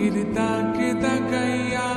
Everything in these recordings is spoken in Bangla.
পাখির তাকে তাকাইয়া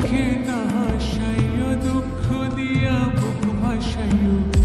দুঃখে তাহা দুঃখ দিয়া বুক ভাসাইও।